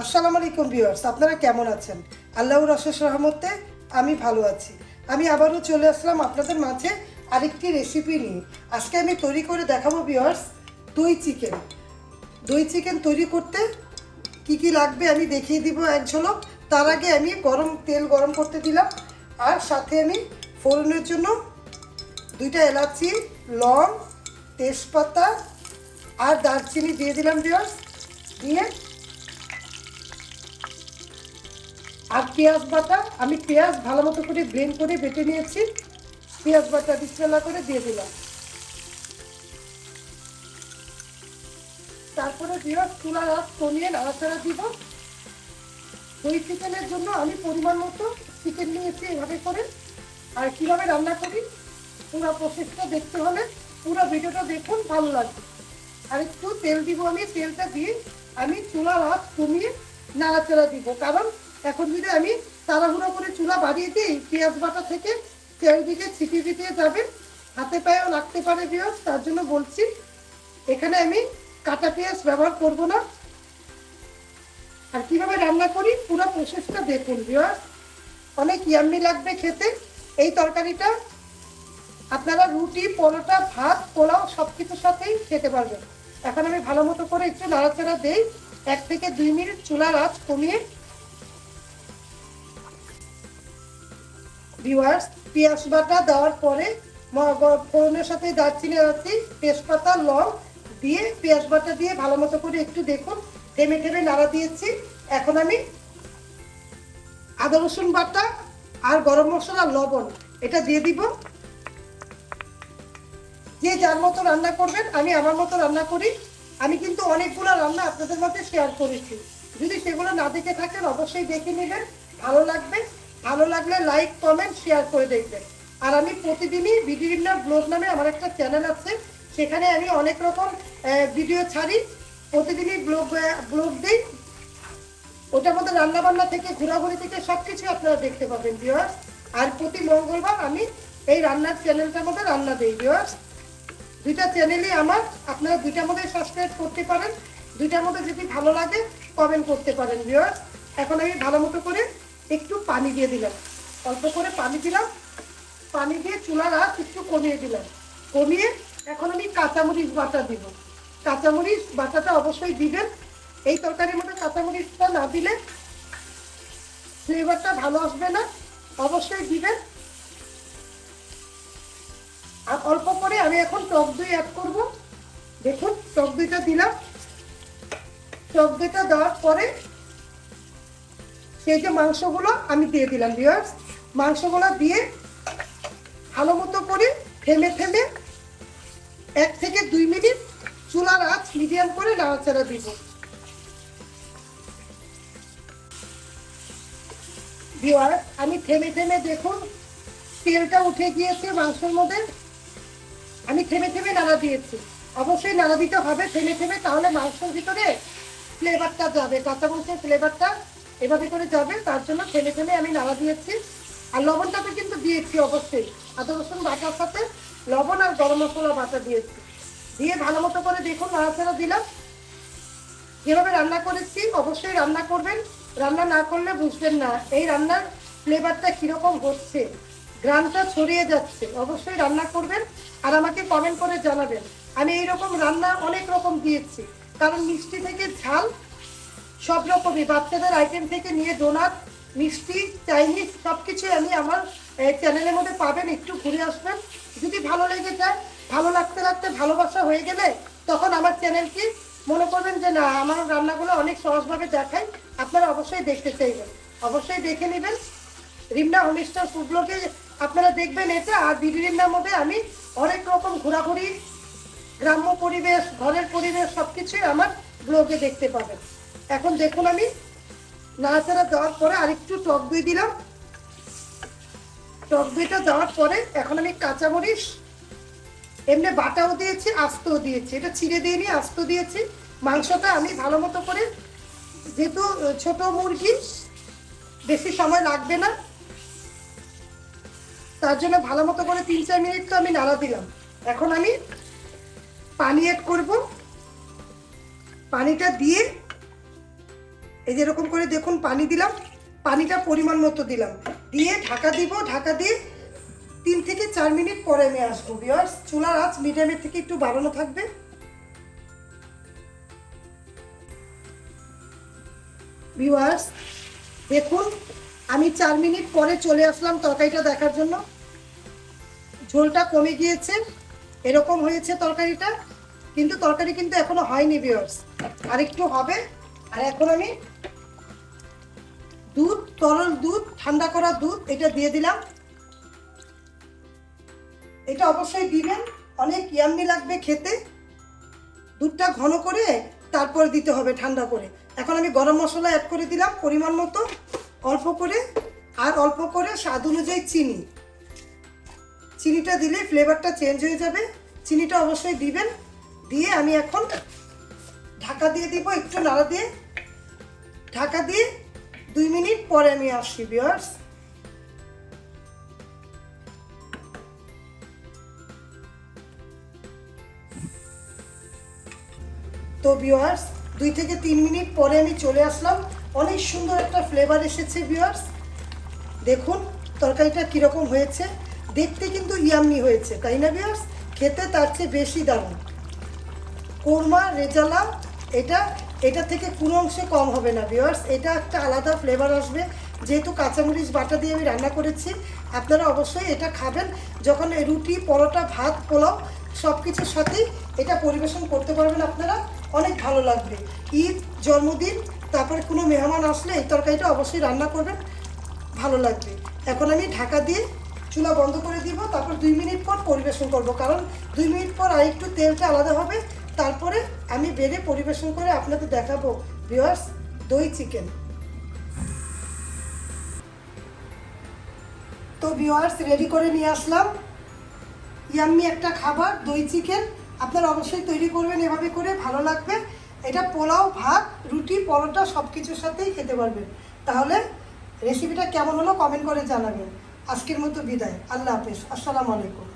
আসসালামু আলাইকুম ভিউয়ার্স, আপনারা কেমন আছেন? আল্লাহর অশেষ রহমতে আমি ভালো আছি। আমি আবারও চলে আসলাম আপনাদের মাঝে আরেকটি রেসিপি নিয়ে। আজকে আমি তৈরি করে দেখাবো ভিউয়ার্স, দই চিকেন। দই চিকেন তৈরি করতে কি কি লাগবে আমি দেখিয়ে দিব এক ঝলক। তার আগে আমি গরম তেল গরম করতে দিলাম, আর সাথে আমি ফোড়নের জন্য দুইটা এলাচি, লং, তেজপাতা, আর দারচিনি দিয়ে দিলাম ভিউয়ার্স। দিয়ে আর পেঁয়াজ বাটা, আমি পেঁয়াজ ভালো মতো করে ব্লেন্ড করে বেটে নিয়েছি। পেঁয়াজ বাটা বিছানা করে দিয়ে দিলাম। তারপরে পেঁয়াজ চুলা রাত কমিয়ে নাড়াচাড়া দিব। দই চিকেনের জন্য আমি পরিমাণ মতো চিকেন নিয়েছি এভাবে করে। আর কীভাবে রান্না করি, পুরো প্রসেসটা দেখতে হলে পুরো ভিডিওটা দেখুন, ভালো লাগবে। আর একটু তেল দিব আমি, তেলটা দিয়ে আমি চুলা রাত কমিয়ে নাড়াচাড়া দিব। কারণ এখন যদি আমি তাড়াহুড়ো করে চুলা বাড়িয়ে দিই, পেঁয়াজ বাটা থেকে তেল দিকে ছিটিয়ে যাবে। হাতে পায়েও লাগতে পারে পেঁয়াজ, তার জন্য বলছি, এখানে আমি কাটা পেঁয়াজ ব্যবহার করব না। আর কীভাবে রান্না করি, পুরো প্রসেসটা দেখুন পেঁয়াজ অনেক ইয়াম্মি লাগবে খেতে। এই তরকারিটা আপনারা রুটি, পরোটা, ভাত, পোলাও সব কিছুর সাথেই খেতে পারবেন। এখন আমি ভালো মতো করে একটু নাড়াচাড়া দেই। এক থেকে দুই মিনিট চুলার আঁচ কমিয়ে ভিউয়ার্স পেঁয়াজ বাটা দেওয়ার পরে ফোড়নের সাথে দারচিনি এলাচি তেজপাতা, লং দিয়ে পেঁয়াজ বাটা দিয়ে ভালো মতো করে একটু দেখুন। থেমে থেমে নাড়া দিয়েছি। এখন আমি আদা, রসুন বাটা আর গরম মশলা, লবণ, এটা দিয়ে দিব। যে যার মতো রান্না করবেন, আমি আমার মতো রান্না করি। আমি কিন্তু অনেকগুলো রান্না আপনাদের মধ্যে শেয়ার করেছি। যদি সেগুলো না দেখে থাকেন, অবশ্যই দেখে নেবেন। ভালো লাগবে। ভালো লাগলে লাইক কমেন্ট শেয়ার করে দেখবেন। আর আমি প্রতিদিনই বিভিন্ন ব্লগ নামে আমার একটা চ্যানেল আছে, সেখানে আমি অনেক রকম ভিডিও ছাড়ি। প্রতিদিনই ব্লগ ব্লগ দিই। ওটার মধ্যে রান্না বান্না থেকে, ঘোরাঘুরি থেকে সব কিছু আপনারা দেখতে পাবেন ভিউয়ার্স আর প্রতি মঙ্গলবার আমি এই রান্নার চ্যানেলটার মধ্যে রান্না দিই ভিউয়ার্স দুইটা চ্যানেলই আমার। আপনারা দুইটার মধ্যে সাবস্ক্রাইব করতে পারেন। দুইটার মধ্যে যদি ভালো লাগে কমেন্ট করতে পারেন ভিউয়ার্স এখন আমি ভালো মতো করে একটু পানি দিয়ে দিলাম। অল্প করে পানি দিলাম। পানি দিয়ে চুলার আঁচ একটু কমিয়ে দিলাম। কমিয়ে এখন আমি কাঁচামরিচ বাটা দিব। কাঁচামরিচ বাটাটা অবশ্যই দিবেন। এই তরকারির মধ্যে কাঁচামরিচটা না দিলে ফ্লেভারটা ভালো আসবে না। অবশ্যই দিবেন। আর অল্প করে আমি এখন টক দই অ্যাড করব। দেখুন, টক দইটা দিলাম। টক দইটা দেওয়ার পরে সেই যে মাংসগুলো আমি দিয়ে দিলাম ভিউয়ার্স মাংসগুলো দিয়ে ভালো মতো করে থেমে থেমে এক থেকে দুই মিনিট চুলার আঁচ মিডিয়াম করে নাড়াচাড়া দিব। ভিউয়ার্স আমি থেমে থেমে দেখুন, তেলটা উঠে গিয়েছে মাংসের মধ্যে। আমি থেমে থেমে নাড়া দিয়েছি। অবশ্যই নাড়া দিতে হবে, থেমে থেমে তাহলে মাংসের ভিতরে ফ্লেভারটা যাবে কাঁচা মাংসের ফ্লেভারটা এভাবে করে যাবে, তার জন্য থেমে থেমে আমি নাড়া দিয়েছি। আর লবণটা তো কিন্তু দিয়েছি অবশ্যই। আদা, রসুন বাটার সাথে লবণ আর গরম মশলা বাটা দিয়েছি। দিয়ে ভালো মতো করে দেখুন, নাড়াচাড়া দিলাম। যেভাবে রান্না করেছি, অবশ্যই রান্না করবেন। রান্না না করলে বুঝবেন না, এই রান্নার ফ্লেভারটা কীরকম হচ্ছে। গ্রামটা ছড়িয়ে যাচ্ছে, অবশ্যই রান্না করবেন আর আমাকে কমেন্ট করে জানাবেন। আমি এইরকম রান্না অনেক রকম দিয়েছি, কারণ মিষ্টি থেকে ঝাল সব রকমই। বাচ্চাদের আইটেম থেকে নিয়ে ডোনাট মিষ্টি চাইনিজ সব কিছুই আমি আমার চ্যানেলের মধ্যে পাবেন। একটু ঘুরে আসবেন। যদি ভালো লেগে যায়, ভালো লাগতে লাগতে, ভালোবাসা হয়ে গেলে, তখন আমার চ্যানেলকে মনে করবেন যে, না, আমার রান্নাগুলো অনেক সহজভাবে দেখাই আপনারা অবশ্যই দেখতে চাইবেন। অবশ্যই দেখে নেবেন। রিমনা হোমস্টার ফুড আপনারা দেখবেন এটা। আর দিদি রিমনার মধ্যে আমি অনেক রকম ঘোরাঘুরি, গ্রাম্য পরিবেশ, ঘরের পরিবেশ সব কিছুই আমার ব্লগে দেখতে পাবেন। এখন দেখুন আমি নাড়াচাড়া দেওয়ার পরে আরেকটু টক দই দিলাম। টক দইটা দেওয়ার পরে এখন আমি কাঁচামরিচ, এমনি বাটাও দিয়েছি, আস্তও দিয়েছি। এটা ছিঁড়ে দিয়ে নিয়ে আস্ত দিয়েছি। মাংসটা আমি ভালো মতো করে, যেহেতু ছোট মুরগি, বেশি সময় লাগবে না। তার জন্য ভালো মতো করে তিন চার মিনিট তো আমি নাড়া দিলাম। এখন আমি পানি অ্যাড করব। পানিটা দিয়ে এই যে এরকম করে দেখুন, পানি দিলাম, পানিটা পরিমাণ মতো দিলাম। দিয়ে ঢাকা দিব, ঢাকা দিয়ে তিন থেকে চার মিনিট পরে আমি আসব বিয়ার্স চুলার আঁচ মিডিয়ামের থেকে একটু বাড়ানো থাকবে। ভিউয়ার্স দেখুন, আমি চার মিনিট পরে চলে আসলাম তরকারিটা দেখার জন্য। ঝোলটা কমে গিয়েছে, এরকম হয়েছে তরকারিটা, কিন্তু তরকারি কিন্তু এখনও হয়নি ভিউয়ার্স আর একটু হবে, আর এখন আমি দুধ, তরল দুধ, ঠান্ডা করা দুধ, এটা দিয়ে দিলাম। এটা অবশ্যই দিবেন, অনেক ইয়াম্মি লাগবে খেতে। দুধটা ঘন করে তারপরে দিতে হবে ঠান্ডা করে। এখন আমি গরম মশলা অ্যাড করে দিলাম পরিমাণ মতো, অল্প করে, আর অল্প করে স্বাদ অনুযায়ী চিনি। চিনিটা দিলে ফ্লেভারটা চেঞ্জ হয়ে যাবে। চিনিটা অবশ্যই দিবেন, দিয়ে আমি এখন ঢাকা দিয়ে দিব একটু নাড়া দিয়ে। ঢাকা দিয়ে দুই মিনিট পরে আমি আসছি বিয়ার্স তো ভিউয়ার্স দুই থেকে তিন মিনিট পরে আমি চলে আসলাম। অনেক সুন্দর একটা ফ্লেভার এসেছে ভিউয়ার্স দেখুন, তরকারিটা কীরকম হয়েছে। দেখতে কিন্তু ইয়াম্মি হয়েছে, তাই না বিয়ার্স খেতে তার চেয়ে বেশি দারুণ। কোরমা রেজালা এটা এটা থেকে কোনো অংশে কম হবে না ভিউয়ার্স এটা একটা আলাদা ফ্লেভার আসবে। যেহেতু কাঁচামরিচ বাটা দিয়ে আমি রান্না করেছি, আপনারা অবশ্যই এটা খাবেন। যখন রুটি, পরোটা, ভাত, পোলাও সব কিছুর সাথেই এটা পরিবেশন করতে পারবেন আপনারা। অনেক ভালো লাগবে। ঈদ, জন্মদিন, তারপরে কোনো মেহমান আসলে এই তরকারিটা অবশ্যই রান্না করবেন। ভালো লাগবে। এখন আমি ঢাকা দিয়ে চুলা বন্ধ করে দিব, তারপর দুই মিনিট পর পরিবেশন করব। কারণ দুই মিনিট পর আর একটু তেলটা আলাদা হবে তারপরে আমি বেড়ে পরিবেশন করে আপনাদের দেখাবো ভিওয়ার্স দই চিকেন তো ভিওয়ার্স রেডি করে নিয়ে আসলাম। ইয়াম্মি একটা খাবার, দই চিকেন আপনারা অবশ্যই তৈরি করবেন এভাবে করে, ভালো লাগবে। এটা পোলাও, ভাত, রুটি, পরোটা সব কিছুর সাথেই খেতে পারবেন। তাহলে রেসিপিটা কেমন হলো কমেন্ট করে জানাবেন। আজকের মতো বিদায়। আল্লাহ হাফেজ। আসসালামু আলাইকুম।